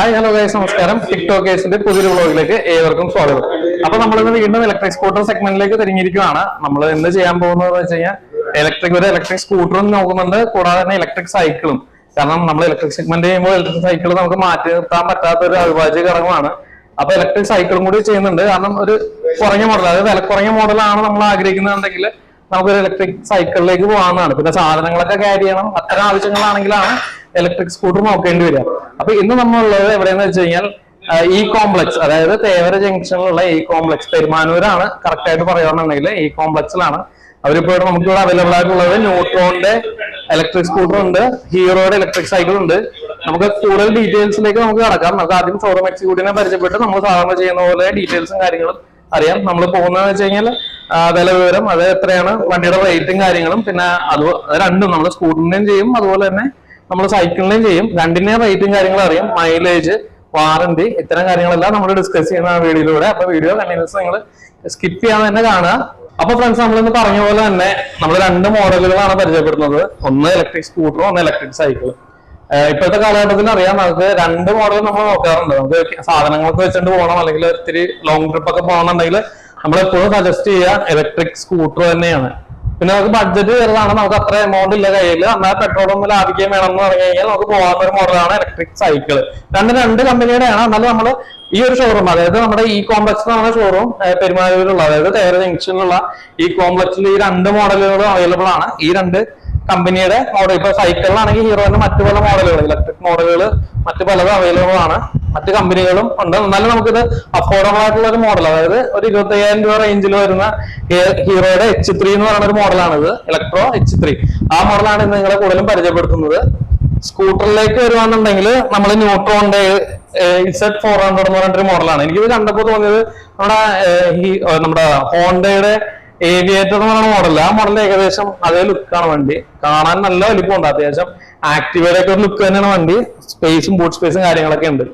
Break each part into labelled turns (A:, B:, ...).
A: Hi hello guys നമസ്കാരം. TikTok കേസിന്റെ പുതിയൊരു വ്ളോഗിലേക്ക് ഏവർക്കും സ്വാഗതം. അപ്പൊ നമ്മളിന്ന് വീണ്ടും ഇലക്ട്രിക് സ്കൂട്ടർ സെഗ്മെന്റിലേക്ക് തിരിഞ്ഞിരിക്കുകയാണ്. നമ്മൾ എന്ത് ചെയ്യാൻ പോകുന്നത് വെച്ച് കഴിഞ്ഞാൽ ഇലക്ട്രിക് ഒരു ഇലക്ട്രിക് സ്കൂട്ടറും നോക്കുന്നുണ്ട്. കൂടാതെ തന്നെ ഇലക്ട്രിക് സൈക്കിളും കാരണം നമ്മൾ ഇലക്ട്രിക് സെഗ്മെന്റ് ചെയ്യുമ്പോൾ ഇലക്ട്രിക് സൈക്കിൾ നമുക്ക് മാറ്റി നിർത്താൻ പറ്റാത്ത ഒരു അവിഭാജ്യ ഘടകമാണ്. അപ്പൊ ഇലക്ട്രിക് സൈക്കിളും കൂടി ചെയ്യുന്നുണ്ട്. കാരണം ഒരു കുറഞ്ഞ മോഡൽ അതായത് വില കുറഞ്ഞ മോഡലാണ് നമ്മൾ ആഗ്രഹിക്കുന്നുണ്ടെങ്കിൽ നമുക്കൊരു ഇലക്ട്രിക് സൈക്കിളിലേക്ക് പോകാവുന്നതാണ്. പിന്നെ സാധനങ്ങളൊക്കെ ക്യാരി ചെയ്യണം. അത്തരം ആവശ്യങ്ങളാണെങ്കിലാണ് ഇലക്ട്രിക് സ്കൂട്ടർ നോക്കേണ്ടി വരിക. അപ്പൊ ഇന്ന് നമ്മളുള്ളത് എവിടെയെന്ന് വെച്ച് കഴിഞ്ഞാൽ ഇ കോംപ്ലക്സ് അതായത് തേവര ജംഗ്ഷനിലുള്ള ഇ കോംപ്ലക്സ് പെരുമാനൂരാണ് കറക്റ്റ് ആയിട്ട് പറയുകയാണെന്നുണ്ടെങ്കിൽ ഈ കോംപ്ലക്സിലാണ് അവരിപ്പോ നമുക്ക് ഇവിടെ അവൈലബിൾ ആയിട്ടുള്ളത് ന്യൂട്രോണിന്റെ ഇലക്ട്രിക് സ്കൂട്ടർ ഉണ്ട് ഹീറോയുടെ ഇലക്ട്രിക് സൈക്കിൾ ഉണ്ട്. നമുക്ക് കൂടുതൽ ഡീറ്റെയിൽസിലേക്ക് നമുക്ക് കടക്കാം. നമുക്ക് ആദ്യം ഷോറൂം എക്സിക്യൂട്ടീവിനെ പരിചയപ്പെട്ട് നമ്മൾ സാധാരണ ചെയ്യുന്ന പോലെ ഡീറ്റെയിൽസും കാര്യങ്ങളും അറിയാം. നമ്മൾ പോകുന്നതെന്ന് വെച്ച് കഴിഞ്ഞാൽ വില വിവരം അത് എത്രയാണ് വണ്ടിയുടെ റേറ്റും കാര്യങ്ങളും പിന്നെ അത് രണ്ടും നമ്മൾ സ്കൂട്ടറിന്റെയും ചെയ്യും അതുപോലെ തന്നെ നമ്മൾ സൈക്കിളിന്റെയും ചെയ്യും. രണ്ടിന്റെയും റേറ്റും കാര്യങ്ങളും അറിയാം. മൈലേജ് വാറന്റി ഇത്തരം കാര്യങ്ങളെല്ലാം നമ്മൾ ഡിസ്കസ് ചെയ്യുന്ന വീഡിയോയിലൂടെ. അപ്പൊ വീഡിയോ കണ്ടിന്യൂസ് നിങ്ങൾ സ്കിപ്പ് ചെയ്യാതെ തന്നെ കാണുക. അപ്പൊ ഫ്രണ്ട്സ് നമ്മളിന്ന് പറഞ്ഞ പോലെ തന്നെ നമ്മൾ രണ്ട് മോഡലുകളാണ് പരിചയപ്പെടുന്നത്. ഒന്ന് ഇലക്ട്രിക് സ്കൂട്ടറും ഒന്ന് ഇലക്ട്രിക് സൈക്കിളും ഇപ്പോഴത്തെ കാലഘട്ടത്തിൽ അറിയാം നമുക്ക് രണ്ട് മോഡൽ നമ്മൾ നോക്കാറുണ്ട്. നമുക്ക് സാധനങ്ങളൊക്കെ വെച്ചിട്ട് പോകണം അല്ലെങ്കിൽ ഒത്തിരി ലോങ് ട്രിപ്പ് ഒക്കെ പോകണമെന്നുണ്ടെങ്കിൽ നമ്മൾ എപ്പോഴും സജസ്റ്റ് ചെയ്യുക ഇലക്ട്രിക് സ്കൂട്ടർ തന്നെയാണ്. പിന്നെ നമുക്ക് ബഡ്ജറ്റ് വരുന്നതാണ് നമുക്ക് അത്ര എമൗണ്ട് ഇല്ല കയ്യിൽ എന്നാൽ പെട്രോൾ ഒന്ന് ലാഭിക്കാൻ വേണം എന്ന് പറഞ്ഞു കഴിഞ്ഞാൽ നമുക്ക് പോകാത്ത ഒരു മോഡലാണ് ഇലക്ട്രിക് സൈക്കിൾ രണ്ട് രണ്ട് കമ്പനിയുടെയാണ് എന്നാലും നമ്മൾ ഈ ഒരു ഷോറൂം അതായത് നമ്മുടെ ഈ കോംപ്ലക്സ് നമ്മുടെ ഷോറൂം പെരുമാനൂരിലുള്ള അതായത് തേര ജംഗ്ഷനിലുള്ള ഈ കോംപ്ലക്സിൽ ഈ രണ്ട് മോഡലുകളും അവൈലബിൾ ആണ്. ഈ രണ്ട് കമ്പനിയുടെ മോഡൽ ഇപ്പൊ സൈക്കിളിലാണെങ്കിൽ ഹീറോന്റെ മറ്റു പല മോഡലുകൾ ഇലക്ട്രിക് മോഡലുകൾ മറ്റു പലതും അവൈലബിൾ ആണ്. മറ്റു കമ്പനികളും ഉണ്ട്. എന്നാലും നമുക്കിത് അഫോർഡബിൾ ആയിട്ടുള്ള ഒരു മോഡൽ അതായത് ഒരു ഇരുപത്തി അയ്യായിരം രൂപ റേഞ്ചിൽ വരുന്ന ഹീറോയുടെ എച്ച് ത്രീ എന്ന് പറയുന്ന ഒരു മോഡലാണ് ഇത് ഇലക്ട്രോ എച്ച് ത്രീ ആ മോഡലാണ് ഇന്ന് നിങ്ങളെ കൂടുതലും പരിചയപ്പെടുത്തുന്നത്. സ്കൂട്ടറിലേക്ക് വരുവാന്നുണ്ടെങ്കിൽ നമ്മൾ ന്യൂട്രോണിന്റെ ഇസെറ്റ് ഫോർ ഹൺഡ്രഡ് എന്ന് പറഞ്ഞിട്ടൊരു മോഡലാണ് എനിക്കിത് കണ്ടപ്പോൾ തോന്നിയത് നമ്മുടെ നമ്മുടെ ഹോണ്ടയുടെ ഏവിയേറ്റർ എന്ന് പറയുന്ന മോഡൽ ആ മോഡൽ ഏകദേശം അതേ ലുക്കാണ് വണ്ടി. കാണാൻ നല്ല വലിപ്പമുണ്ട്. അത്യാവശ്യം ആക്ടിവയുടെ ഒക്കെ ലുക്ക് തന്നെയാണ് വണ്ടി. സ്പേസും ബൂട്ട് സ്പേസും കാര്യങ്ങളൊക്കെ ഉണ്ട്.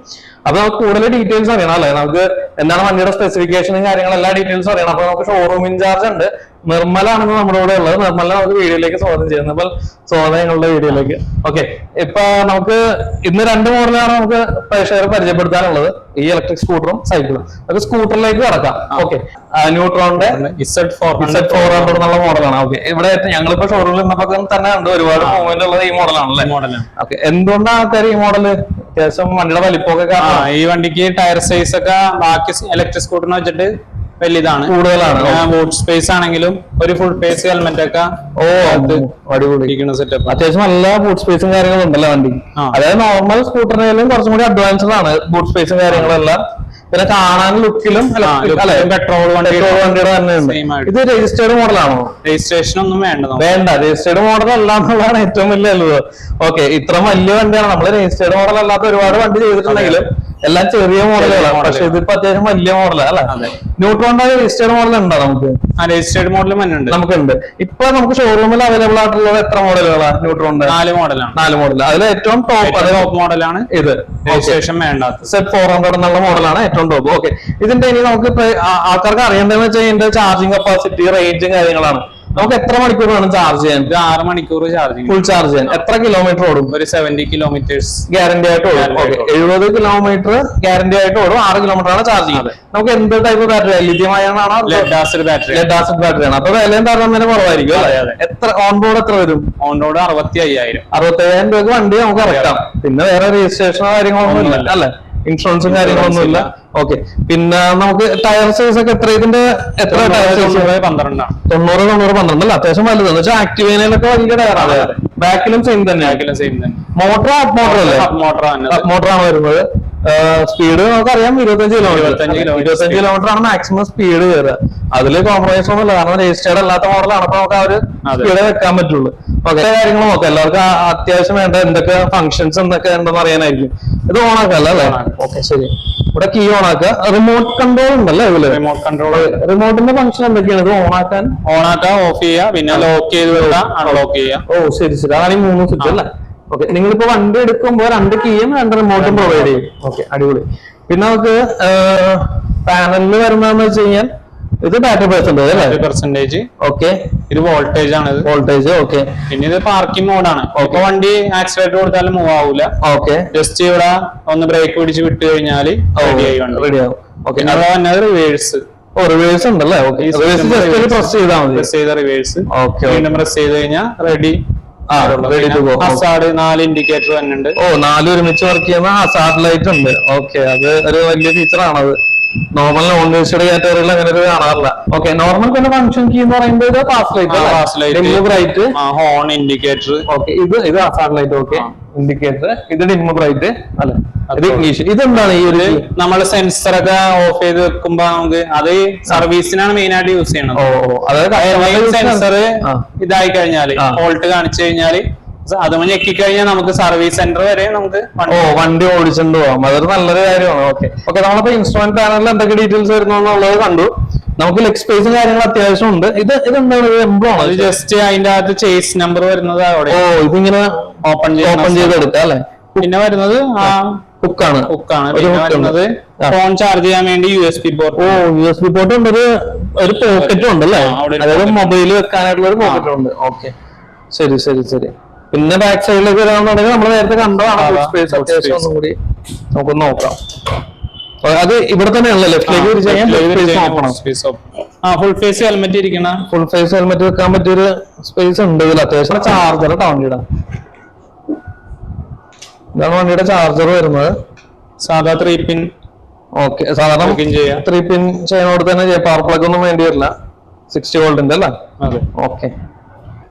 A: അപ്പൊ നമുക്ക് കൂടുതൽ ഡീറ്റെയിൽസ് അറിയണം അല്ലേ? നമുക്ക് എന്താണ് വണ്ടിയുടെ സ്പെസിഫിക്കേഷനും കാര്യങ്ങളും എല്ലാ ഡീറ്റെയിൽസും അറിയണം. അപ്പൊ നമുക്ക് ഷോറൂം ഇൻചാർജ് ഉണ്ട്. നിർമ്മല നിർമ്മലാണെന്ന് നമ്മുടെ കൂടെ ഉള്ളത്. നിർമ്മല നമുക്ക് വീഡിയോയിലേക്ക് സ്വാഗതം ചെയ്യുന്നത് അപ്പോൾ സ്വാഗതം ഞങ്ങളുടെ വീഡിയോയിലേക്ക്. ഓക്കെ ഇപ്പൊ നമുക്ക് ഇന്ന് രണ്ട് മോഡലാണ് നമുക്ക് പ്രേക്ഷകരെ പരിചയപ്പെടുത്താനുള്ളത്. ഈ ഇലക്ട്രിക് സ്കൂട്ടറും സൈക്കിളും നമുക്ക് സ്കൂട്ടറിലേക്ക് കടക്കാം. ഓക്കെ ന്യൂട്രോണിന്റെ
B: ഇസഡ് ഫോർ
A: ഇസെറ്റ് ഫോർ ഹൺഡ്രഡ് എന്നുള്ള മോഡലാണ് ഓക്കെ ഇവിടെ ഞങ്ങളിപ്പോ ഷോറൂമിൽ നിന്നപ്പോ തന്നെ ഉണ്ട് ഒരുപാട് മൂവ്മെന്റ് ഉള്ളത് ഈ
B: മോഡലാണ്
A: ഓക്കെ. എന്തുകൊണ്ടാണ് ആൾക്കാർ ഈ മോഡൽ അത്യാവശ്യം വണ്ടിയുടെ വലിപ്പമൊക്കെ കാരണം.
B: ഈ വണ്ടിക്ക് ടയർ സൈസ് ഒക്കെ ബാക്കി ഇലക്ട്രിക് സ്കൂട്ടറിനെ വെച്ചിട്ട് വലിയതാണ്
A: കൂടുതലാണ്.
B: ബൂട്ട് സ്പേസ് ആണെങ്കിലും ഒരു ഫുൾ ഫേസ് ഹെൽമെറ്റ് ഒക്കെ
A: ഓ
B: അടിപൊളിക്കുന്ന സെറ്റപ്പ്
A: അത്യാവശ്യം നല്ല ബൂട്ട് സ്പേസും കാര്യങ്ങളും ഉണ്ടല്ലോ വണ്ടി? അതായത് നോർമൽ സ്കൂട്ടറിനായാലും കുറച്ചും കൂടി അഡ്വാൻസ്ഡ് ആണ് ബൂട്ട് സ്പേസും കാര്യങ്ങളെല്ലാം പിന്നെ കാണാൻ ലുക്കിലും
B: പെട്രോൾ
A: പെട്രോൾ വണ്ടിയുടെ തന്നെ ഉണ്ട്. ഇത് രജിസ്റ്റേർഡ് മോഡലാണോ
B: രജിസ്ട്രേഷൻ ഒന്നും വേണ്ട
A: വേണ്ട രജിസ്റ്റേർഡ് മോഡൽ അല്ല എന്നുള്ളതാണ് ഏറ്റവും വലിയ അത്ഭുതം ഓക്കെ ഇത്ര വലിയ വണ്ടിയാണ്. നമ്മൾ രജിസ്റ്റേർഡ് മോഡൽ അല്ലാത്ത ഒരുപാട് വണ്ടി ചെയ്തിട്ടുണ്ടെങ്കിലും എല്ലാം ചെറിയ മോഡലുകളാണ് പക്ഷെ ഇതിപ്പോ അത്യാവശ്യം വലിയ മോഡലാണ് അല്ലെ. ന്യൂട്രോണിന്റെ രജിസ്റ്റേർഡ് മോഡൽ ഉണ്ടോ നമുക്ക്?
B: ആ രജിസ്റ്റേർഡ് മോഡൽ മഞ്ഞുണ്ട്
A: നമുക്കുണ്ട്. ഇപ്പൊ നമുക്ക് ഷോറൂമിൽ അവൈലബിൾ ആയിട്ടുള്ളത് എത്ര മോഡലുകളാണ് ന്യൂട്രോണിന്റെ
B: നാല് മോഡലാണ്
A: നാല് മോഡൽ അതിൽ ഏറ്റവും ടോപ്പ്
B: ടോപ്പ് മോഡലാണ്
A: ഇത്.
B: രജിസ്ട്രേഷൻ വേണ്ടാത്ത
A: സെറ്റ് ഫോർ ഹൺഡ്രഡ് എന്നുള്ള മോഡലാണ് ഏറ്റവും ടോപ്പ് ഓക്കെ ഇതിന്റെ ഇനി നമുക്ക് ആൾക്കാർക്ക് അറിയേണ്ടതെന്ന് വെച്ചാൽ ഇതിന്റെ ചാർജിങ് കപ്പാസിറ്റി റേഞ്ചും കാര്യങ്ങളാണ്. നമുക്ക് എത്ര മണിക്കൂർ വേണം ചാർജ് ചെയ്യാൻ?
B: ഇത് ആറ് മണിക്കൂർ ചാർജിങ്
A: ഫുൾ ചാർജ് ചെയ്യാൻ. എത്ര കിലോമീറ്റർ ഓടും?
B: ഒരു സെവന്റി കിലോമീറ്റേഴ്സ്
A: ഗ്യാരണ്ടി ആയിട്ട് ഓടും. ഓക്കെ എഴുപത് കിലോമീറ്റർ ഗ്യാരണ്ടി ആയിട്ട് ഓടും. ആറ് കിലോമീറ്റർ ആണ് ചാർജ്
B: ചെയ്യുന്നത്
A: നമുക്ക് എന്ത് ടൈപ്പ് ബാറ്ററി ലിഥിയം അയൺ ആണോ
B: lead acid battery
A: lead acid battery ആണ്. അപ്പൊ വിലയും താരതമ്യം കുറവായിരിക്കും അല്ലേ? എത്ര ഓൺ ബോർഡ് എത്ര വരും?
B: ഓൺ ബോർഡ് അറുപത്തി അയ്യായിരം
A: അറുപത്തയ്യായിരം രൂപക്ക് വണ്ടി നമുക്ക് ഇറക്കാം. പിന്നെ വേറെ രജിസ്ട്രേഷനോ കാര്യങ്ങളോ ഒന്നും
B: ഇല്ല
A: അല്ലെ? ഇൻഷുറൻസും കാര്യങ്ങളൊന്നും ഇല്ല. ഓക്കെ പിന്നെ നമുക്ക് ടയർ സൈസ് ഒക്കെ എത്ര ഇതിന്റെ എത്ര ടയർ സൈസ്
B: പന്ത്രണ്ടാണ്
A: തൊണ്ണൂറ് തൊണ്ണൂറ് പന്ത്രണ്ട് അല്ല? അത്യാവശ്യം വലുത്. എന്ന് വെച്ചാൽ ആക്ടിവേനൊക്കെ വലിയ ടയറാണ് ബാക്കിലും സെയിം തന്നെ.
B: ബാക്കിലും സെയിം തന്നെ.
A: മോട്ടർ അപ്പ് മോട്ടർ അല്ലേ?
B: മോട്ടർ തന്നെ
A: മോട്ടർ ആണ് വരുന്നത്. സ്പീഡ് നമുക്കറിയാം ഇരുപത്തഞ്ച് കിലോമീറ്റർ
B: 25 kilometer
A: ഇരുപത്തഞ്ച് കിലോമീറ്റർ ആണ് മാക്സിമം സ്പീഡ് വരിക. അതിൽ കോംപ്രമൈസ് ഒന്നുമില്ല. കാരണം രജിസ്റ്റേർഡ് അല്ലാത്ത മോഡലാണ് അപ്പൊ നമുക്ക് ആ ഒരു സ്പീഡ് വെക്കാൻ പറ്റുള്ളൂ. പക്ഷേ കാര്യങ്ങൾ നോക്കാം. എല്ലാവർക്കും അത്യാവശ്യം വേണ്ട എന്തൊക്കെ ഫംഗ്ഷൻസ് എന്തൊക്കെ ഉണ്ടെന്ന് അറിയാനായിരിക്കും ഇത് ഓണാക്കാം അല്ലേ? ഓക്കെ ശരി. ഇവിടെ കീ ഓൺ ആക്കുക. റിമോട്ട് കൺട്രോൾ ഉണ്ടല്ലേ ഇതിൽ.
B: റിമോട്ട് കൺട്രോൾ
A: റിമോട്ടിന്റെ ഫംഗ്ഷൻ എന്തൊക്കെയാണ്? ഇത് ഓൺ ആക്കാൻ?
B: ഓൺ ആക്കാൻ ഓഫ് ചെയ്യുക പിന്നെ ലോക്ക് ചെയ്ത് വെക്കാം അൺലോക്ക് ചെയ്യുക.
A: ഓ ശരി ശരി. അതാണ് ഈ മൂന്ന് സ്വിച്ച് അല്ലേ? ഓക്കെ നിങ്ങളിപ്പോ വണ്ടി എടുക്കുമ്പോ രണ്ട് കീയും രണ്ട് റിമോട്ടും പ്രൊവൈഡ് ചെയ്യും. ഓക്കെ അടിപൊളി. പിന്നെ നമുക്ക് പാനലിൽ വരുന്നതെന്ന് വെച്ച് കഴിഞ്ഞാൽ ഇത് ബാറ്ററി പെർസെന്റേജ് അല്ലേ?
B: പെർസെന്റേജ്
A: ഓക്കെ
B: ഇത് വോൾട്ടേജ് ആണ്
A: വോൾട്ടേജ് ഓക്കെ
B: പിന്നെ ഇത് പാർക്കിംഗ് മോഡാണ് ഇപ്പൊ വണ്ടി ആക്സിലേറ്റർ കൊടുത്താലും മൂവ് ആവൂല.
A: ഓക്കെ
B: ജസ്റ്റ് ഇവിടെ ഒന്ന് ബ്രേക്ക് പിടിച്ച് വിട്ട് കഴിഞ്ഞാൽ റെഡി
A: റെഡി ആവും. ഓക്കെ
B: വന്നത് റിവേഴ്സ്
A: ഓ റിവേഴ്സ് ഉണ്ടല്ലേ? റിവേഴ്സ് പ്രസ് ചെയ്താൽ മതി.
B: പ്രസ് ചെയ്ത റിവേഴ്സ്
A: ഓക്കെ
B: വീണ്ടും പ്രസ് ചെയ്ത് കഴിഞ്ഞാൽ റെഡി ഹസാഡ് നാല് ഇൻഡിക്കേറ്റർ തന്നെയുണ്ട്
A: ഓ നാല് ഒരുമിച്ച് വർക്ക് ചെയ്യുന്ന സാറ്റലൈറ്റ് ഉണ്ട്. ഓക്കെ അത് ഒരു വലിയ ഫീച്ചർ ആണത്. നോർമൽ നോൺ വേസ്റ്റഡ് കാറ്റഗറിയിൽ അങ്ങനെ ഒരു കാണാറില്ല. ഓക്കെ നോർമൽ പിന്നെ ഫംഗ്ഷൻ കീ എന്ന് പറയുമ്പോൾ ഇത് pass
B: light pass
A: light bright
B: horn indicator
A: okay ഇത് ഇത് സാറ്റലൈറ്റ് ഓക്കെ. ഇൻഡിക്കേറ്റർ ഇത് ഡിം ബ്രൈറ്റ് അല്ലെ? ഇത് ഇതെന്താണ് ഈ ഒരു
B: നമ്മൾ സെൻസർ ഒക്കെ ഓഫ് ചെയ്ത് വെക്കുമ്പോ നമുക്ക് അത് സർവീസിനാണ് മെയിൻ ആയിട്ട് യൂസ് ചെയ്യണത്.
A: അതായത്
B: സെൻസർ ഇതായി
A: കഴിഞ്ഞാൽ.
B: ഫോൾട്ട് കാണിച്ചു കഴിഞ്ഞാൽ അത് ഞെക്കി കഴിഞ്ഞാൽ നമുക്ക് സർവീസ് സെന്റർ വരെ നമുക്ക്
A: ഓ വണ്ടി ഓടിച്ചുകൊണ്ട് പോവാം. അതൊരു നല്ലൊരു കാര്യമാണ്. ഓക്കെ ഓക്കെ നമ്മളിപ്പോ ഇൻസ്ട്രുമെന്റ് പാനലിൽ എന്തൊക്കെ ഡീറ്റെയിൽസ് വരുന്നു എന്നുള്ളത് കണ്ടു. നമുക്ക് ലെഗ് സ്പേസും കാര്യങ്ങളും അത്യാവശ്യം ഉണ്ട്. ഇത് ഇതെന്താണ്? എംബ്ലോ ആണ്?
B: ജസ്റ്റ് അതിന്റെ അകത്ത് ചേസ് നമ്പർ വരുന്നത് അവിടെ.
A: ഓ ഇതിങ്ങനെ
B: ഓപ്പൺ
A: ഓപ്പൺ ചെയ്തെടുക്കാം അല്ലെ?
B: പിന്നെ വരുന്നത് ആ
A: ഹുക്കാണ്
B: ഹുക്കാണ് പിന്നെ വരുന്നത് ഫോൺ ചാർജ് ചെയ്യാൻ വേണ്ടി യു എസ് പി പോർട്ട്
A: ഓ യു എസ് ബി പോർട്ട് ഉണ്ട്. ഒരു ഒരു പോക്കറ്റും ഉണ്ട് അല്ലേ? അതായത് മൊബൈൽ വെക്കാനായിട്ടുള്ള ഒരു പോക്കറ്റും ഉണ്ട്. ഓക്കെ ശരി ശരി ശരി. പിന്നെ ബാക്ക് സൈഡിലേക്ക് വരാന്നുണ്ടെങ്കിൽ നമ്മൾ നേരത്തെ കണ്ടതാണ് സ്പേസ് അത്യാവശ്യം ഒന്നും കൂടി നമുക്കൊന്ന് നോക്കാം. അത് ഇവിടെ തന്നെയാണല്ലോ ലെഫ്റ്റിലേക്ക് തിരിച്ചു സ്പേസ്
B: ആ ഫുൾ ഫേസ് ഹെൽമെറ്റ് ഇരിക്കണ.
A: ഫുൾ ഫേസ് ഹെൽമെറ്റ് വെക്കാൻ പറ്റിയൊരു സ്പേസ് ഉണ്ട് ഇതിൽ അത്യാവശ്യം ചാർജർ വണ്ടിയുടെ. ഇതാണ് വണ്ടിയുടെ ചാർജർ വരുന്നത്.
B: സാധാ ത്രീ പിൻ
A: ഓക്കെ സാധാരണ. ത്രീ പിൻ ചെയ്യുന്നോട് തന്നെ പവർ പ്ലഗ് ഒന്നും വേണ്ടി വരില്ല സിക്സ്റ്റി വോൾട്ടിന്റെ അല്ലേ?
B: അതെ.
A: ഓക്കെ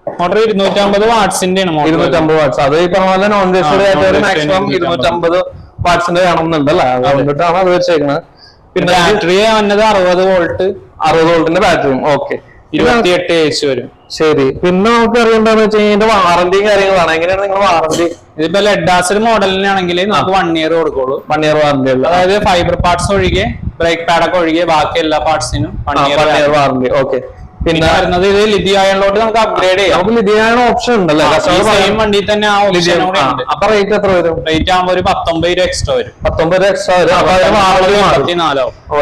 B: മോട്ടർ ഇരുന്നൂറ്റമ്പത് വാട്സിന്റെ ആണ് മോട്ടർ.
A: ഇരുന്നൂറ്റമ്പത് വാട്സ് അത് ഈ പറഞ്ഞ പോലെ നോൺ
B: ആ,
A: വെസ്റ്റഡ് മാക്സിമം
B: ഇരുന്നൂറ്റമ്പത്.
A: ഇരുന്നൂറ്റമ്പത് വാട്ട്സിന്റെ വേണമെന്നുണ്ട് അല്ലേ? അതുകൊണ്ടിട്ടാണ് അത്. വെച്ചേക്കുന്നത്
B: പിന്നെ ബാറ്ററി വന്നത് അറുപത് വോൾട്ട്.
A: അറുപത് വോൾട്ടിന്റെ ബാറ്ററിയും. ഓക്കെ.
B: ഇരുപത്തിയെട്ട് ഏച്ച് വരും.
A: ശരി. പിന്നെ നമുക്ക് അറിയേണ്ടതെന്ന് വെച്ച് കഴിഞ്ഞാൽ വാറന്റിയും കാര്യങ്ങളാണ്. എങ്ങനെയാണ് നിങ്ങൾ വാറന്റി?
B: ഇതിപ്പോ ലെഡ് ആസിഡ് മോഡലിനാണെങ്കിൽ നമുക്ക് വൺ ഇയർ കൊടുക്കുള്ളൂ.
A: വൺ ഇയർ വാറന്റി ഉള്ള.
B: അതായത് ഫൈബർ പാർട്സ് ഒഴികെ ബ്രേക്ക് പാഡൊക്കെ ഒഴികെ ബാക്കി എല്ലാ പാർട്സിനും വൺ ഇയർ
A: വാറന്റി ഓക്കെ.
B: പിന്നെ വരുന്നത് ഇത് ലിഥിയോണിലോട്ട് നമുക്ക് അപ്ഗ്രേഡ് ചെയ്യാം.
A: നമുക്ക് ലിഥിയാണ് ഓപ്ഷൻ ഉണ്ടല്ലേ?
B: സെയിം വണ്ടി തന്നെ ആ ഓപ്ഷൻ
A: അപ്പൊ റേറ്റ് എത്ര വരും?
B: റേറ്റ് ആകുമ്പോൾ ഒരു പത്തൊമ്പത് രൂപ എക്സ്ട്രാ വരും.
A: പത്തൊമ്പത് എക്സ്ട്രാ വരും. അപ്പൊ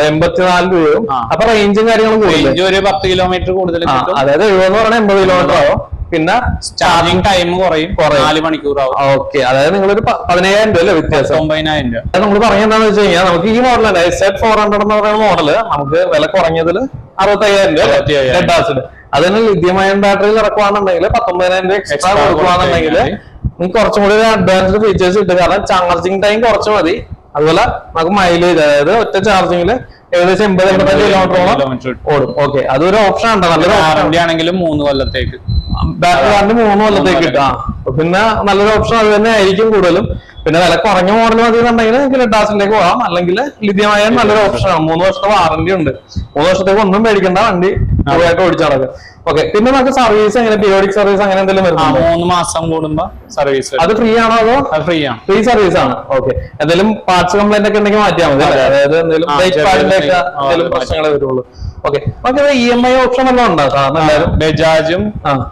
B: എൺപത്തിനാലോ
A: രൂപയും. അപ്പൊ റേഞ്ചും കാര്യങ്ങളും
B: റേഞ്ച് ഒരു പത്ത് കിലോമീറ്റർ കൂടുതൽ
A: അതായത് എഴുപതെന്ന് പറഞ്ഞാൽ എൺപത് കിലോമീറ്റർ ആവും. പിന്നെ
B: ചാർജിങ് ടൈം കുറയും. നാല് മണിക്കൂർ ആവും.
A: ഓക്കെ അതായത് നിങ്ങൾ ഒരു പതിനയ്യായിരം രൂപ അല്ലേ വ്യത്യാസം?
B: ഒമ്പതിനായിരം രൂപ.
A: നമ്മൾ പറയുന്നതെന്ന് വെച്ച് കഴിഞ്ഞാൽ നമുക്ക് ഈ മോഡൽ തന്നെ എസ് ഫോർ ഹൺഡ്രഡ് എന്ന് പറയുന്ന മോഡൽ നമുക്ക് വില കുറഞ്ഞതിൽ അറുപത്തയ്യായിരം രൂപ ആസിഡ് അതിന് ലിഥിയമയൻ ബാറ്ററിയിൽ ഇറക്കുവാണെന്നുണ്ടെങ്കിൽ പത്തൊമ്പതിനായിരം രൂപ എക്സ്ട്രാ
B: കൊടുക്കുകയാണെങ്കിൽ
A: നിങ്ങൾക്ക് കുറച്ചും കൂടി ഒരു അഡ്വാൻസ്ഡ് ഫീച്ചേഴ്സ് കിട്ടും. കാരണം ചാർജിങ് ടൈം കുറച്ച് മതി. അതുപോലെ നമുക്ക് മൈലേജ് അതായത് ഒറ്റ ചാർജിങ്ങിൽ ഏകദേശം എൺപത് എൺപത്തഞ്ച് കിലോമീറ്ററോളം ഓടും. ഓക്കെ അതൊരു ഓപ്ഷൻ ഉണ്ടോ നല്ലൊരു
B: ആണെങ്കിലും മൂന്ന് കൊല്ലത്തേക്ക്.
A: ബാറ്ററി മൂന്ന് കൊല്ലത്തേക്ക് കിട്ടാം. പിന്നെ നല്ലൊരു ഓപ്ഷൻ അത് തന്നെ ആയിരിക്കും കൂടുതലും. പിന്നെ വില കുറഞ്ഞ മോഡൽ മതി എന്നുണ്ടെങ്കിൽ നിങ്ങൾക്ക് ലെഡാസിലേക്ക് പോകാം. അല്ലെങ്കിൽ ലിഥിയമായ നല്ലൊരു ഓപ്ഷനാണ് മൂന്ന് വർഷത്തെ വാറന്റി ഉണ്ട്. മൂന്ന് വർഷത്തേക്ക് ഒന്നും മേടിക്കേണ്ട വണ്ടി ആയിട്ട് ഓടിച്ചു നടക്കും. ഓക്കെ പിന്നെ നമുക്ക് സർവീസ് എങ്ങനെ? പീരിയോഡിക് സർവീസ് അങ്ങനെ എന്തെങ്കിലും വരുന്നത്
B: മൂന്ന് മാസം കൂടുമ്പോ സർവീസ്
A: അത് ഫ്രീ ആണോ അതോ
B: ഫ്രീ ആണ്.
A: ഫ്രീ സർവീസ് ആണ്? ഓക്കെ എന്തെങ്കിലും പാർട്സ് കംപ്ലൈന്റ് ഒക്കെ ഉണ്ടെങ്കിൽ മാറ്റിയാൽ മതി അതായത് എന്തെങ്കിലും ബ്രേക്ക് പാഡിന്റെ ഒക്കെ പ്രശ്നങ്ങളെ വരുള്ളൂ. ഓക്കെ നമുക്ക് ഇ എം ഐ ഓപ്ഷൻ എല്ലാം ഉണ്ടോ?
B: ബജാജും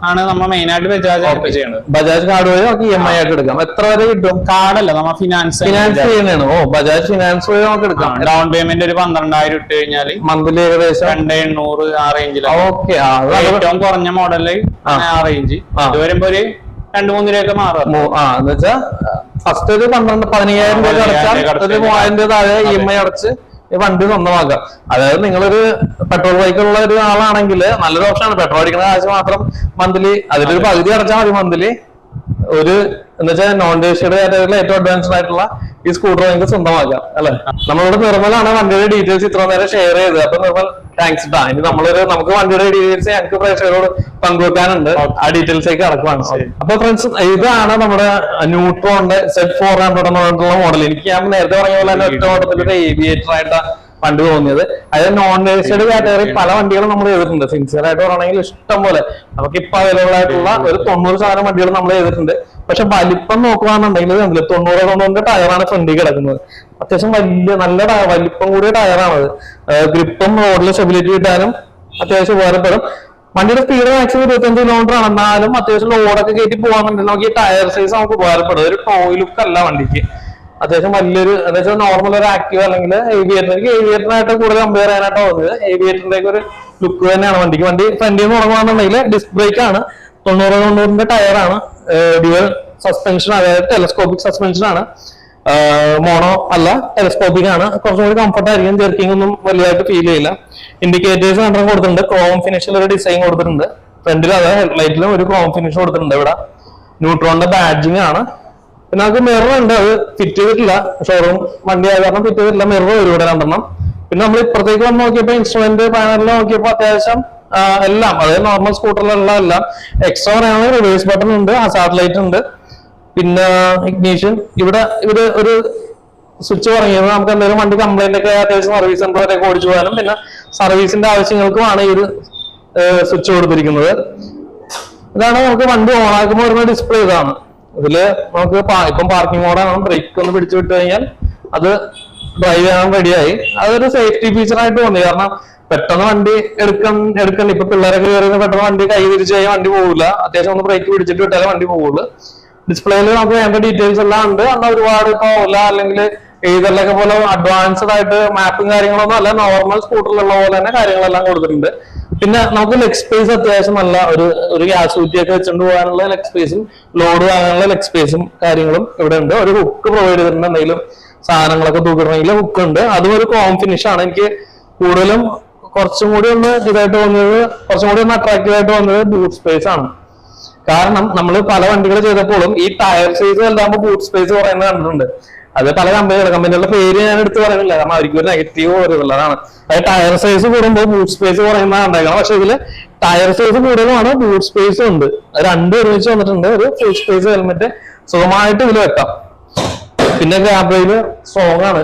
B: ആണ് നമ്മൾ മെയിൻ ആയിട്ട് ബജാജ് ആയിട്ട്
A: ബജാജ് കാർഡ് വഴി നമുക്ക് ഇ എം ഐ ആയിട്ട് എടുക്കാം. എത്ര വരെ കിട്ടും?
B: കാർഡല്ല നമ്മ ഫിനാൻസ്
A: ഫിനാൻസ് ചെയ്യുന്നതാണ്. ഓ ബജാജ് ഫിനാൻസ് വഴി നമുക്ക് എടുക്കാം.
B: ഡൗൺ പേയ്മെന്റ് ഒരു പന്ത്രണ്ടായിരം ഇട്ട് കഴിഞ്ഞാൽ
A: മന്ത്ലി ഏകദേശം?
B: രണ്ട് എണ്ണൂറ് ആ റേഞ്ചിൽ
A: ഓക്കെ
B: ഏറ്റവും കുറഞ്ഞ മോഡൽ
A: ആ.
B: ആ റേഞ്ച്. ഇത് വരുമ്പോ ഒരു രണ്ടു മൂന്ന് രൂപയൊക്കെ മാറും.
A: ആ എന്ന് വെച്ചാ ഫസ്റ്റ് ഒരു പന്ത്രണ്ട് പതിനയ്യായിരം രൂപ അടച്ചാൽ ഒരു മൂവായിരം രൂപ താഴെ ഇ എം ഐ അടച്ച് വണ്ടി സ്വന്തമാക്കുക. അതായത് നിങ്ങളൊരു പെട്രോൾ ബൈക്കുള്ള ഒരു ആളാണെങ്കിൽ നല്ലൊരു ഓപ്ഷനാണ് പെട്രോൾ അടിക്കുന്ന കാശ് മാത്രം മന്ത്ലി അതിലൊരു പകുതി അടച്ചാൽ മതി മന്ത്ലി ഒരു എന്ന് വെച്ചാൽ നോൺ ദേശീയുടെ കാറ്റഗറിയിൽ ഏറ്റവും അഡ്വാൻസ്ഡ് ആയിട്ടുള്ള ഈ സ്കൂട്ടർ നിങ്ങൾക്ക് സ്വന്തമാക്കാം അല്ലെ? നമ്മളോട് നിർമ്മലാണ് വണ്ടിയുടെ ഡീറ്റെയിൽസ് ഇത്ര നേരം ഷെയർ ചെയ്തത്. അപ്പൊ നിർമ്മൽ താങ്ക്സ് ഡാ ഇനി നമ്മളൊരു നമുക്ക് വണ്ടിയുടെ ഡീറ്റെയിൽസ് ഞങ്ങൾക്ക് പ്രേക്ഷകരോട് പങ്കുവെക്കാനുണ്ട്. ആ ഡീറ്റെയിൽസിലേക്ക് കടക്കുവാണ്. അപ്പൊ ഫ്രണ്ട്സ് ഇതാണ് നമ്മുടെ ന്യൂട്രോണിന്റെ സെറ്റ് ഫോർ ഹൺഡ്രഡ് എന്ന് പറഞ്ഞിട്ടുള്ള മോഡൽ എനിക്ക് ഞാൻ നേരത്തെ പറഞ്ഞ പോലെ തന്നെ ഒറ്റ ഓട്ടത്തിൽ ഒരു ഏവിയേറ്റർ ആയിട്ട് വണ്ടി തോന്നിയത്. അതായത് നോൺ വേസ്റ്റഡ് കാറ്റഗറി പല വണ്ടികളും നമ്മൾ ചെയ്തിട്ടുണ്ട്. സിൻസിയർ ആയിട്ട് പറയണമെങ്കിൽ ഇഷ്ടം പോലെ നമുക്ക് ഇപ്പൊ അവൈലബിൾ ആയിട്ടുള്ള ഒരു തൊണ്ണൂറ് ശതമാനം വണ്ടികൾ നമ്മൾ ചെയ്തിട്ടുണ്ട്. പക്ഷെ വലിപ്പം നോക്കുകയാണെന്നുണ്ടെങ്കിൽ കണ്ടില്ല തൊണ്ണൂറ് തൊണ്ണൂറിന്റെ ടയറാണ് ഫ്രണ്ടിൽ കിടക്കുന്നത്. അത്യാവശ്യം വലിയ നല്ല ടയർ വലിപ്പം കൂടിയ ടയറാണത് ഗ്രിപ്പും റോഡിൽ സ്റ്റെബിലിറ്റി കിട്ടാനും അത്യാവശ്യം ഉപകാരപ്പെടും. വണ്ടിയുടെ സ്പീഡ് മാക്സിമം ഇരുപത്തഞ്ച് കിലോമീറ്റർ ആണ്. എന്നാലും അത്യാവശ്യം ലോഡൊക്കെ കയറ്റി പോകാൻ നമുക്ക് ഈ ടയർ സൈസ് നമുക്ക് ഉപകാരപ്പെടും. ഒരു ടോയ് ലുക്ക് അല്ല വണ്ടിക്ക്. അത്യാവശ്യം വലിയൊരു എന്താ നോർമൽ ഒരു ആക്റ്റീവ് അല്ലെങ്കിൽ ഏവിയേറ്റർ എനിക്ക് ഏവിയേറ്ററിനായിട്ട് കൂടുതൽ കമ്പയർ ചെയ്യാനായിട്ട് പോകുന്നത് ഏവിയേറ്ററിന്റെ ഒരു ലുക്ക് തന്നെയാണ് വണ്ടിക്ക്. വണ്ടി ഫ്രണ്ടിൽ നിന്ന് തുടങ്ങുകയാണെന്നുണ്ടെങ്കിൽ ഡിസ്ക് ബ്രേക്ക് ആണ്. തൊണ്ണൂറ് തൊണ്ണൂറിന്റെ ടയറാണ് ഡ്യുവൽ സസ്പെൻഷൻ അതായത് ടെലസ്കോപ്പിക് സസ്പെൻഷൻ ആണ്. മോണോ അല്ല ടെലസ്കോപ്പിക് ആണ്. കുറച്ചും കൂടി കംഫർട്ട് ആയിരിക്കും. ജെർക്കിംഗ് ഒന്നും വലിയതായിട്ട് ഫീൽ ചെയ്യില്ല. ഇൻഡിക്കേറ്റേഴ്സ് രണ്ടെണ്ണം കൊടുത്തിട്ടുണ്ട്. ക്രോം ഫിനിഷിൽ ഒരു ഡിസൈൻ കൊടുത്തിട്ടുണ്ട്. ഫ്രണ്ടിൽ അതായത് ഹെഡ്ലൈറ്റിലും ഒരു ക്രോം ഫിനിഷ് കൊടുത്തിട്ടുണ്ട് ഇവിടെ. ന്യൂട്രോണിന്റെ ബാഡ്ജിങ് ആണ്. നമുക്ക് മിറർ ഉണ്ട്. അത് ഫിറ്റ് ചെയ്തിട്ടില്ല. ഷോറൂം വണ്ടി ആയ കാരണം ഫിറ്റ് ചെയ്തിട്ടില്ല. മിറർ വരും ഇവിടെ രണ്ടെണ്ണം. പിന്നെ നമ്മൾ ഇപ്പുറത്തേക്ക് വന്ന് നോക്കിയപ്പോ ഇൻസ്ട്രുമെന്റ് പാനലിൽ നോക്കിയപ്പോ അത്യാവശ്യം എല്ലാം. അതായത് നോർമൽ സ്കൂട്ടറിലുള്ള എല്ലാം എക്സ്ട്രാ പറയുകയാണെങ്കിൽ റിവേഴ്സ് ബട്ടൺ ഉണ്ട്. ആ സാറ്റലൈറ്റ് ഉണ്ട്. പിന്നെ ഇഗ്നീഷൻ ഇവിടെ ഇവർ ഒരു സ്വിച്ച് പറഞ്ഞത് നമുക്ക് എന്തെങ്കിലും വണ്ടി കംപ്ലൈന്റ് ഒക്കെ അത്യാവശ്യം സർവീസ് സെന്റർ വരെയൊക്കെ ഓടിച്ചു പോകാനും. പിന്നെ സർവീസിന്റെ ആവശ്യങ്ങൾക്കുമാണ് ഈ ഒരു സ്വിച്ച് കൊടുത്തിരിക്കുന്നത്. ഇതാണ് നമുക്ക് വണ്ടി ഓണാക്കുമ്പോൾ ഡിസ്പ്ലേ ഇതാണ്. ഇതിൽ നമുക്ക് ഇപ്പം പാർക്കിംഗ് മോഡാണ്. ബ്രേക്ക് ഒന്ന് പിടിച്ചു വിട്ട് കഴിഞ്ഞാൽ അത് ഡ്രൈവ് ചെയ്യാൻ റെഡിയായി അതൊരു സേഫ്റ്റി ഫീച്ചർ ആയിട്ട് തോന്നി. കാരണം പെട്ടെന്ന് വണ്ടി എടുക്കാൻ എടുക്കണ്ട. ഇപ്പൊ പിള്ളേരൊക്കെ കയറി പെട്ടെന്ന് വണ്ടി കൈ തിരിച്ചു കഴിഞ്ഞാൽ വണ്ടി പോകില്ല അത്യാവശ്യം ഒന്ന് ബ്രേക്ക് പിടിച്ചിട്ട് വിട്ടാലേ വണ്ടി പോകുള്ളൂ ഡിസ്പ്ലേയിൽ നമുക്ക് വേണ്ട ഡീറ്റെയിൽസ് എല്ലാം ഉണ്ട്. എന്നാൽ ഒരുപാട് ഇപ്പൊ ഓല അല്ലെങ്കിൽ ഏതല്ലൊക്കെ പോലെ അഡ്വാൻസ്ഡ് ആയിട്ട് മാപ്പും കാര്യങ്ങളൊന്നും അല്ല. നോർമൽ സ്കൂട്ടറിലുള്ള പോലെ തന്നെ കാര്യങ്ങളെല്ലാം കൊടുത്തിട്ടുണ്ട്. പിന്നെ നമുക്ക് ലെഗ് സ്പേസ് അത്യാവശ്യം നല്ല ഒരു ഒരു ഗ്യാസ് കുറ്റിയൊക്കെ വെച്ചുകൊണ്ട് പോകാനുള്ള ലെഗ് സ്പേസും ലോഡ് വാങ്ങാനുള്ള ലെഗ് സ്പേസും കാര്യങ്ങളും ഇവിടെ ഉണ്ട്. ഒരു ഹുക്ക് പ്രൊവൈഡ് ചെയ്തിട്ടുണ്ട്. എന്തെങ്കിലും സാധനങ്ങളൊക്കെ തൂക്കിടണമെങ്കിൽ ഹുക്ക് ഉണ്ട്. അതും ഒരു കോം ഫിനിഷ് ആണ്. എനിക്ക് കൂടുതലും കുറച്ചും കൂടി ഒന്ന് ഇതായിട്ട് വന്നത് കുറച്ചും കൂടി ഒന്ന് അട്രാക്റ്റീവ് ആയിട്ട് വന്നത് ബൂട്ട് സ്പേസ് ആണ്. കാരണം നമ്മൾ പല വണ്ടികൾ ചെയ്തപ്പോഴും ഈ ടയർ സൈസ് വലുതാകുമ്പോൾ ബൂട്ട് സ്പേസ് കുറയുന്നത് കണ്ടിട്ടുണ്ട്. അത് പല കമ്പനികൾ കമ്പനികളുടെ പേര് ഞാൻ എടുത്ത് പറയുന്നില്ല. കാരണം അവർക്ക് ഒരു നെഗറ്റീവ് അതാണ് അതായത് ടയർ സൈസ് കൂടുമ്പോൾ ബൂട്ട് സ്പേസ് കുറയുന്നതാണ് ഉണ്ടായിരുന്നത് പക്ഷെ ഇതിൽ ടയർ സൈസ് കൂടുതലാണ് ബൂട്ട് സ്പേസ് ഉണ്ട്. രണ്ടും ഒരുമിച്ച് വന്നിട്ടുണ്ട്. ഒരു ഫുൾ സ്പേസ് ഹെൽമെറ്റ് സുഖമായിട്ട് ഇതിൽ വെക്കാം. പിന്നെ ഗ്രാബയിൽ സ്ട്രോങ് ആണ്.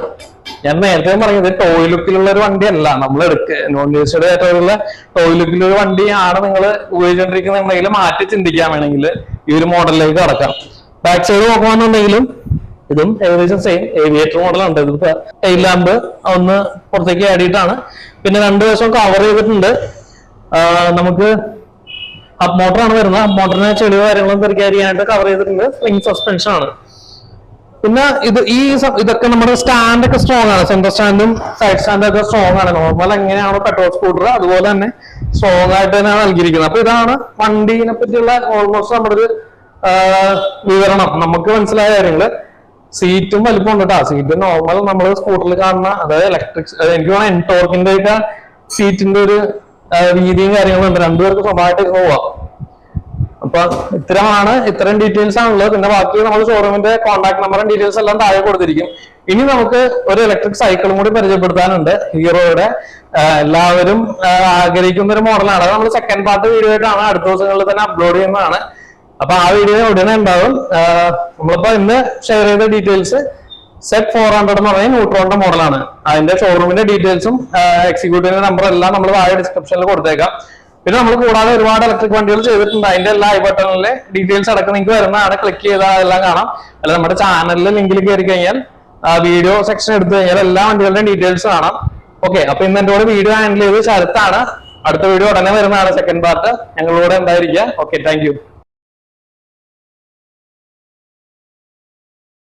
A: ഞാൻ നേരത്തെ പറഞ്ഞത് ടോയ് ലുക്കിലുള്ള ഒരു വണ്ടിയല്ല. നമ്മൾ എടുക്ക നോൺ ഡിസ്റ്റഡ് ആയിട്ടുള്ള ടോയ് ലുക്കിലുള്ള ഒരു വണ്ടിയാണ് നിങ്ങൾ ഉപയോഗിച്ചുകൊണ്ടിരിക്കുന്നുണ്ടെങ്കിൽ മാറ്റി ചിന്തിക്കാൻ വേണമെങ്കിൽ ഈ ഒരു മോഡലിലേക്ക് കടക്കാം. ബാക്ക് സൈഡ് നോക്കുകയാണെന്നുണ്ടെങ്കിലും ഇതും ഏകദേശം സെയിം ഏവിയേറ്റർ മോഡലുണ്ട് ഇത് ടൈൽ ലാമ്പ് ഒന്ന് പുറത്തേക്ക് ആടിയിട്ടാണ്. പിന്നെ രണ്ട് വശം കവർ ചെയ്തിട്ടുണ്ട്. നമുക്ക് മോട്ടർ ആണ് വരുന്നത്. അപ് മോട്ടറിനെ ചെളിയോ കാര്യങ്ങളും തെറിക്കാരി ചെയ്യാനായിട്ട് കവർ ചെയ്തിട്ടുണ്ട്. സ്പ്രിംഗ് സസ്പെൻഷൻ ആണ്. പിന്നെ ഇത് ഈ ഇതൊക്കെ നമ്മുടെ സ്റ്റാൻഡ് ഒക്കെ സ്ട്രോങ് ആണ്. സെന്റർ സ്റ്റാൻഡും സൈഡ് സ്റ്റാൻഡും ഒക്കെ സ്ട്രോങ് ആണ്. നോർമൽ എങ്ങനെയാണോ പെട്രോൾ സ്കൂട്ടർ അതുപോലെ തന്നെ സ്ട്രോങ് ആയിട്ട് തന്നെയാണ് നൽകിയിരിക്കുന്നത്. അപ്പൊ ഇതാണ് വണ്ടീനെ പറ്റിയുള്ള ഓൾമോസ്റ്റ് നമ്മുടെ ഒരു വിവരണം. നമുക്ക് മനസ്സിലായ കാര്യങ്ങൾ. സീറ്റും വലിപ്പം ഉണ്ട് കേട്ടോ സീറ്റ് നോർമൽ നമ്മൾ സ്കൂട്ടറിൽ കാണുന്ന അതായത് ഇലക്ട്രിക് എനിക്ക് വേണം എൻടോർക്കിന്റെ ഒക്കെ സീറ്റിന്റെ ഒരു രീതിയും കാര്യങ്ങളും ഉണ്ട്. രണ്ടുപേർക്ക് സ്വഭാവമായിട്ട് പോവാം. അപ്പൊ ഇത്തരമാണ് ഇത്തരം ഡീറ്റെയിൽസ് ആണുള്ളത് പിന്നെ ബാക്കി നമ്മൾ ഷോറൂമിന്റെ കോൺടാക്ട് നമ്പറും ഡീറ്റെയിൽസ് എല്ലാം താഴെ കൊടുത്തിരിക്കും. ഇനി നമുക്ക് ഒരു ഇലക്ട്രിക് സൈക്കിളും കൂടി പരിചയപ്പെടുത്താനുണ്ട്. ഹീറോയുടെ എല്ലാവരും ആഗ്രഹിക്കുന്ന ഒരു മോഡലാണ് നമ്മൾ സെക്കൻഡ് പാർട്ട് വീഡിയോ ആയിട്ടാണ് അടുത്ത ദിവസങ്ങളിൽ തന്നെ അപ്ലോഡ് ചെയ്യുന്നതാണ്. അപ്പൊ ആ വീഡിയോ ഉടനെ ഉണ്ടാവും. നമ്മളിപ്പോ ഇന്ന് ഷെയർ ചെയ്ത ഡീറ്റെയിൽസ് സെറ്റ് ഫോർ ഹൺഡ്രഡ് എന്ന് പറയുന്ന ന്യൂട്രോണിന്റെ മോഡലാണ് അതിന്റെ ഷോറൂമിന്റെ ഡീറ്റെയിൽസും എക്സിക്യൂട്ടീവിന്റെ നമ്പർ എല്ലാം നമ്മൾ താഴെ ഡിസ്ക്രിപ്ഷനിൽ കൊടുത്തേക്കാം. പിന്നെ നമ്മൾ കൂടാതെ ഒരുപാട് ഇലക്ട്രിക് വണ്ടികൾ ചെയ്തിട്ടുണ്ട്. അതിന്റെ എല്ലാ ഐ ബട്ടണിലെ ഡീറ്റെയിൽസ് അടക്കം നിങ്ങൾക്ക് വരുന്ന വരുന്നതാണ്. ക്ലിക്ക് ചെയ്താൽ എല്ലാം കാണാം. അല്ല നമ്മുടെ ചാനലിലെ ലിങ്കിൽ കയറി കഴിഞ്ഞാൽ വീഡിയോ സെക്ഷൻ എടുത്തു കഴിഞ്ഞാൽ എല്ലാ വണ്ടികളുടെയും ഡീറ്റെയിൽസ് കാണാം. ഓക്കെ അപ്പൊ ഇന്ന് എന്റെ കൂടെ വീഡിയോ ഹാൻഡിൽ ചെയ്ത് ശരത്താണ്. അടുത്ത വീഡിയോ ഉടനെ വരുന്നതാണ് സെക്കൻഡ് പാർട്ട് ഞങ്ങളോട് ഉണ്ടായിരിക്കുക. Okay thank